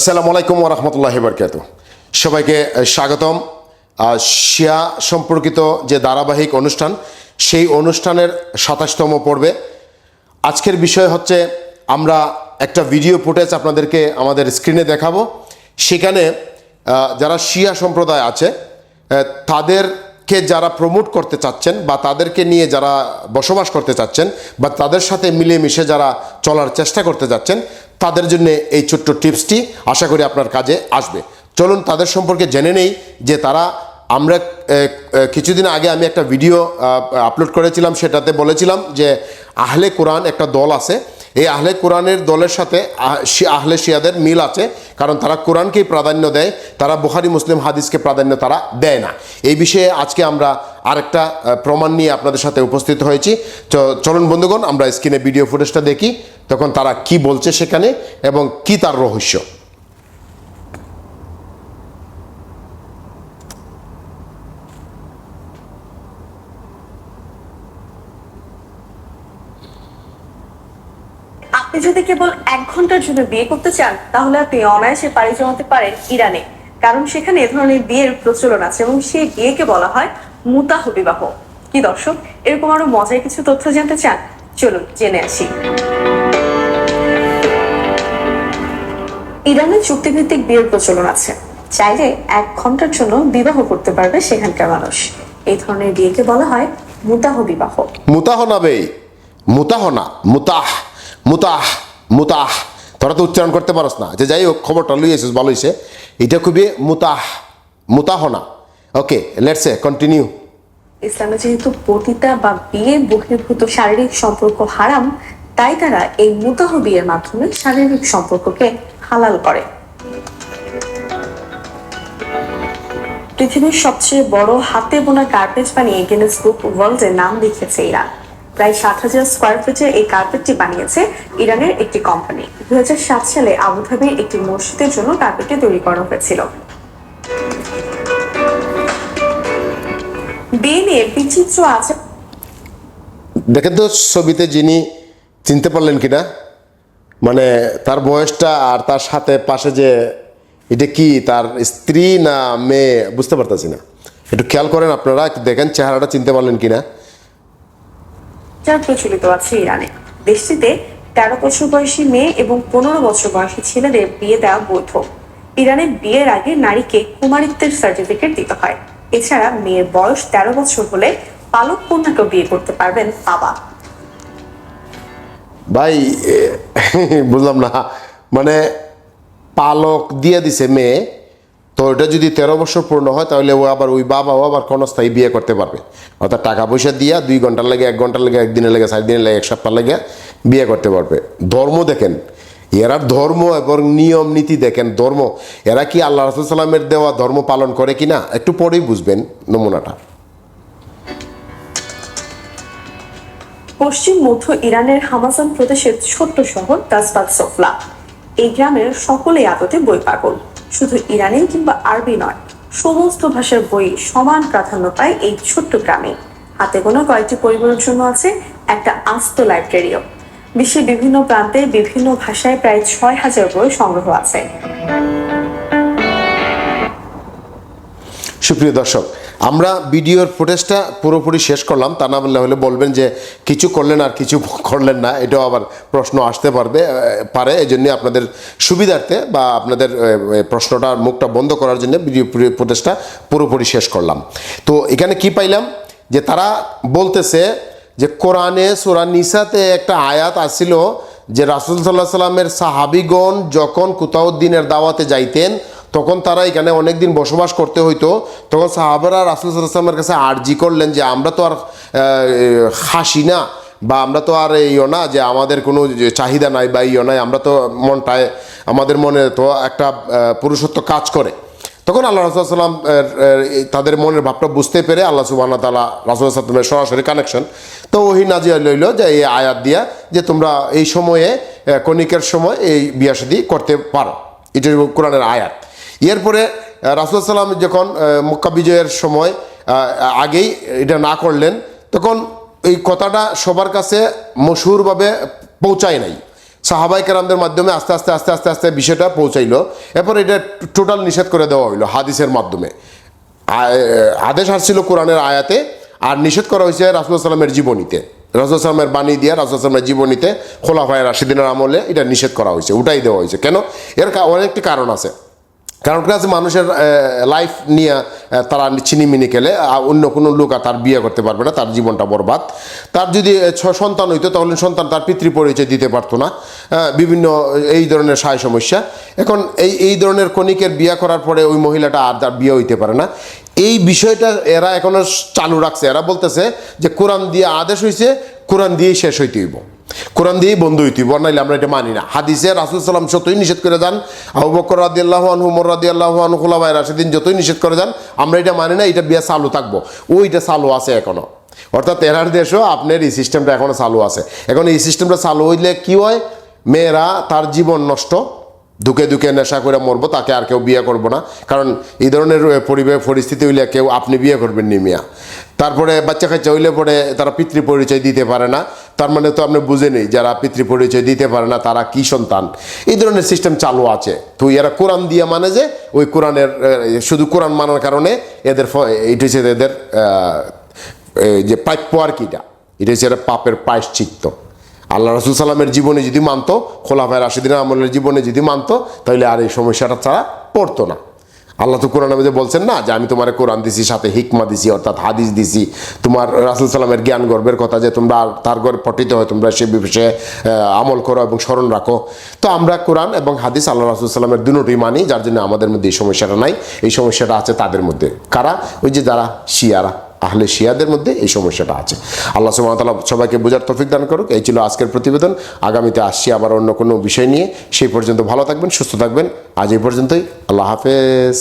আসসালামু আলাইকুম ওরহমতুল্লাহ বরকাত সবাইকে স্বাগতম। শিয়া সম্পর্কিত যে ধারাবাহিক অনুষ্ঠান, সেই অনুষ্ঠানের সাতাশতম পর্বে। আজকের বিষয় হচ্ছে, আমরা একটা ভিডিও ফুটেজ আপনাদেরকে আমাদের স্ক্রিনে দেখাবো। সেখানে যারা শিয়া সম্প্রদায় আছে তাদেরকে যারা প্রমোট করতে চাচ্ছেন বা তাদেরকে নিয়ে যারা বসবাস করতে চাচ্ছেন বা তাদের সাথে মিলেমিশে যারা চলার চেষ্টা করতে যাচ্ছেন তাদের জন্য এই ছোট্ট টিপসটি আশা করি আপনার কাজে আসবে। চলুন তাদের সম্পর্কে জেনে নেই যে তারা আমরা কিছুদিন আগে আমি একটা ভিডিও আপলোড করেছিলাম, সেটাতে বলেছিলাম যে আহলে কোরআন একটা দল আছে। এই আহলে কোরআনের দলের সাথে আহলে শিয়াদের মিল আছে, কারণ তারা কোরআনকেই প্রাধান্য দেয়, তারা বুখারি, মুসলিম হাদিসকে প্রাধান্য তারা দেয় না। এই বিষয়ে আজকে আমরা আরেকটা প্রমাণ নিয়ে আপনাদের সাথে উপস্থিত হয়েছি। চলুন বন্ধুগণ, আমরা স্ক্রিনে ভিডিও ফুটেজটা দেখি। তখন তারা কি বলছে সেখানে এবং কি তার রহস্য? আপনি যদি কেবল এক ঘণ্টার জন্য বিয়ে করতে চান, তাহলে আপনি অনায়াসে পাড়ি জমাতে পারেন ইরানে। কারণ সেখানে এ ধরনের বিয়ের প্রচলন আছে এবং সেই বিয়েকে বলা হয় মুতাহ বিবাহ কি দর্শক, এরকম আরও মজার কিছু তথ্য জানতে চান? চলুন জেনে আসি। ইরানে চুক্তিভিত্তিক বিয়ের প্রচলন আছে। চাইলে এক ঘণ্টার জন্য বিবাহ করতে পারবে সেখানকার মানুষ। এই ধরনের বিয়েকে বলা হয় মুতাহ বিবাহ। মুতাহ না বে মুতাহ না মুতাহ মুতাহ মুতাহ। তোরা তো উচ্চারণ করতে পারস না। যে যাই হোক খবরটা লুই এসেছিস ভালো হয়েছে এটা খুবই মুতাহ মুতাহ না। ওকে লেটস এ কন্টিনিউ ইসলামে যেহেতু পতিতা বা বিয়ে বহির্ভূত শারীরিক সম্পর্ক হারাম তাই তারা এই মুতাহ বিয়ের মাধ্যমে শারীরিক সম্পর্ককে হালাল করে। পৃথিবীর সবচেয়ে বড় হাতে বোনা কার্পেট বানিয়ে গিনেস বুক ওয়ার্ল্ডে নাম লিখেছে ইরান। প্রায় সাত হাজার স্কোয়ার ফিটের এই কার্পেটটি বানিয়েছে ইরানের একটি কোম্পানি হাজার সাত সালে আবুধাবির একটি মসজিদের জন্য কার্পেটটি তৈরি করা হয়েছিল। বিচিত্র আছে দেখেন তো, ছবিতে যিনি চিনতে পারলেন কিনা? মানে তার বয়সটা আর তার সাথে পাশে যে এটা কি, তার স্ত্রী না মেয়ে, বুঝতে পারতেছি না। একটু খেয়াল করেন আপনারা দেখেন চেহারাটা চিনতে পারলেন কিনা। যার প্রচলিত আছে ইরানে। দেশটিতে তেরো বছর বয়সী মেয়ে এবং পনেরো বছর বয়সী ছেলেদের বিয়ে দেওয়া বৈধ। ইরানে বিয়ের আগে নারীকে কুমারিত্বের সার্টিফিকেট দিতে হয়। এছাড়া মেয়ের বয়স তেরো বছর হলে পালক কন্যাকেও বিয়ে করতে পারবেন বাবা। ভাই বুঝলাম না। মানে পালক দিয়ে দিছে মেয়ে, তো ওটা যদি তেরো বছর পূর্ণ হয়, তাহলে ও আবার ওই বাবাও আবার ক্ষণস্থায়ী বিয়ে করতে পারবে। অর্থাৎ টাকা পয়সা দিয়া দুই ঘণ্টার লাগে, এক ঘণ্টার লাগে, একদিনের লাগে, চার দিনের লাগে, এক সপ্তাহ লাগে বিয়ে করতে পারবে। ধর্ম দেখেন, এরা ধর্ম এবং নিয়ম নীতি দেখেন, ধর্ম। এরা কি আল্লাহ রসুল সাল্লামের দেওয়া ধর্ম পালন করে কি না একটু পরেই বুঝবেন নমুনাটা। পশ্চিম মধ্য ইরানের হামাজান প্রদেশের ছোট্ট শহর তাসবাত সোফলা। এই গ্রামের সকলেই আদতে বই পাগল। শুধু ইরানি কিংবা আরবি নয়, সমস্ত ভাষার বই সমান প্রাধান্য পায় এই ছোট্ট গ্রামে। হাতে গোনা কয়েকটি পরিবারের জন্য আছে, একটা আস্ত লাইব্রেরিও। বিশ্বের বিভিন্ন প্রান্তে বিভিন্ন ভাষায় প্রায় ছয় হাজার বই সংগ্রহ আছে। সুপ্রিয় দর্শক আমরা ভিডিওর ফুটেজটা পুরোপুরি শেষ করলাম। তা না বললে হলে বলবেন যে কিছু করলেন আর কিছু করলেন না, এটাও আবার প্রশ্ন আসতে পারবে পারে। এই জন্য আপনাদের সুবিধার্থে বা আপনাদের প্রশ্নটার মুখটা বন্ধ করার জন্য ভিডিও ফুটেজটা পুরোপুরি শেষ করলাম। তো এখানে কি পাইলাম? যে তারা বলতেছে যে কোরআনে সুরা নিসাতে একটা আয়াত আসছিল যে রাসুল সাল্লাহ সাল্লামের সাহাবিগণ যখন কুতাউদ্দিনের দাওয়াতে যাইতেন তখন তারা এখানে অনেক দিন বসবাস করতে হইতো। তখন সাহাবারা রাসুল সাল্লামের কাছে আর্জি করলেন যে, আমরা তো আর খাসি না বা আমরা তো আর ইও না যে, আমাদের কোনো চাহিদা নাই বা ইও নাই, আমরা তো মনটায়, আমাদের মনে তো একটা পুরুষত্ব কাজ করে। তখন আল্লাহ রসুলাম তাদের মনের ভাবটা বুঝতে পেরে আল্লাহ সুবাহ তালা রাসুল সাল্লামের সরাসরি কানেকশন তো ওহি নাজিয়া লইল যে, এই আয়াত দিয়া যে, তোমরা এই সময়ে কণিকের সময় এই বিয়া শাদী করতে পারো। এটা কোরআনের আয়াত। এরপরে রাসুল সাল্লাম যখন মক্কা বিজয়ের সময় আগেই এটা না করলেন, তখন এই কথাটা সবার কাছে মশহুরভাবে পৌঁছায় নাই। সাহাবাই কেরামদের মাধ্যমে আস্তে আস্তে আস্তে আস্তে আস্তে বিষয়টা পৌঁছাইলো। এরপর এটা টোটাল নিষেধ করে দেওয়া হইল হাদিসের মাধ্যমে। আদেশ আসছিল কোরআনের আয়াতে, আর নিষেধ করা হয়েছে রাসুল সাল্লামের জীবনীতে। রাসুল সাল্লামের বাণী দিয়ে রাসুল সাল্লামের জীবনীতে খোলা হয় রাশিদিনের আমলে এটা নিষেধ করা হয়েছে ওটাই দেওয়া হয়েছে। কেন? এর অনেকটি কারণ আছে। কারণ আছে, মানুষের লাইফ নিয়ে তারা চিনিমিনি খেলে আর অন্য কোনো লোক তার বিয়ে করতে পারবে না, তার জীবনটা বরবাদ। তার যদি সন্তান হইতো, তাহলে সন্তান তার পিতৃ পরিচয় দিতে পারতো না বিভিন্ন, এই ধরনের সায় সমস্যা। এখন এই এই ধরনের কণিকের বিয়ে করার পরে ওই মহিলাটা আর তার বিয়ে হইতে পারে না। এই বিষয়টা এরা এখনও চালু রাখছে। এরা বলতেছে যে, কোরআন দিয়ে আদেশ হয়েছে কোরআন দিয়েই শেষ হইতে হইব। কোরআন দিয়েই বন্ধ হইতে নাইলে আমরা এটা মানি না। হাদিসে রাসুল সাল্লাম যতই নিষেধ করে যান, আবু বকর রাদি আল্লাহ আনহু মোর রাদি আল্লাহ আনহু খোলাবাই রাশেদিন যতই নিষেধ করে যান, আমরা এটা মানি না, এটা বিয়া চালু থাকব। ওইটা চালু আছে এখনও। অর্থাৎ এরার দেশও আপনার এই সিস্টেমটা এখনও চালু আছে। এখন এই সিস্টেমটা চালু হইলে কি হয়? মেয়েরা তার জীবন নষ্ট, দুকে দুকে নেশা করে মরবো, তাকে আর কেউ বিয়ে করব না। কারণ এই ধরনের পরিবেশ পরিস্থিতি হইলে কেউ, আপনি বিয়ে করবেন নি মিয়া। তারপরে বাচ্চা কাচ্চা হইলে পরে তারা পিতৃ পরিচয় দিতে পারে না। তার মানে তো আপনি বুঝেনি যারা পিতৃ পরিচয় দিতে পারে না তারা কি সন্তান। এই ধরনের সিস্টেম চালু আছে। তো এরা কোরআন দিয়ে মানে যে ওই কোরআনের শুধু কোরআন মানার কারণে এদের এইটা হচ্ছে এদের যে প্রাপ্য আর কিটা এটা। হচ্ছে এরা পাপের প্রায়শ্চিত্ত। আল্লাহ রসুল সাল্লামের জীবনে যদি মানতো, খোলাফায় রাশিদিন আমলের জীবনে যদি মানতো, তাহলে আর এই সমস্যাটা তারা পড়তো না। আল্লাহ তো কোরআন আমি বলছেন না যে আমি তোমার কোরআন দিছি, সাথে হিকমা দিছি, অর্থাৎ হাদিস দিছি। তোমার রাসুল সাল্লামের জ্ঞান গর্বের কথা যে তোমরা তার গর্ব পঠিত হয় তোমরা সে বিষয়ে আমল করো এবং স্মরণ রাখো। তো আমরা কোরআন এবং হাদিস আল্লাহ রাসুল সাল্লামের দুটোই মানি, যার জন্য আমাদের মধ্যে এই সমস্যাটা নাই। এই সমস্যাটা আছে তাদের মধ্যে। কারা? ওই যে যারা শিয়ারা। আহলে শিয়াদের মধ্যে এই সমস্যাটা আছে। আল্লাহ সুমতাল্লাহ সবাইকে বোঝার তফিক দান করুক। এই ছিল আজকের প্রতিবেদন। আগামীতে আসছি আবার অন্য কোনো বিষয় নিয়ে। সেই পর্যন্ত ভালো থাকবেন, সুস্থ থাকবেন। আজ এই পর্যন্তই। আল্লাহ হাফেজ।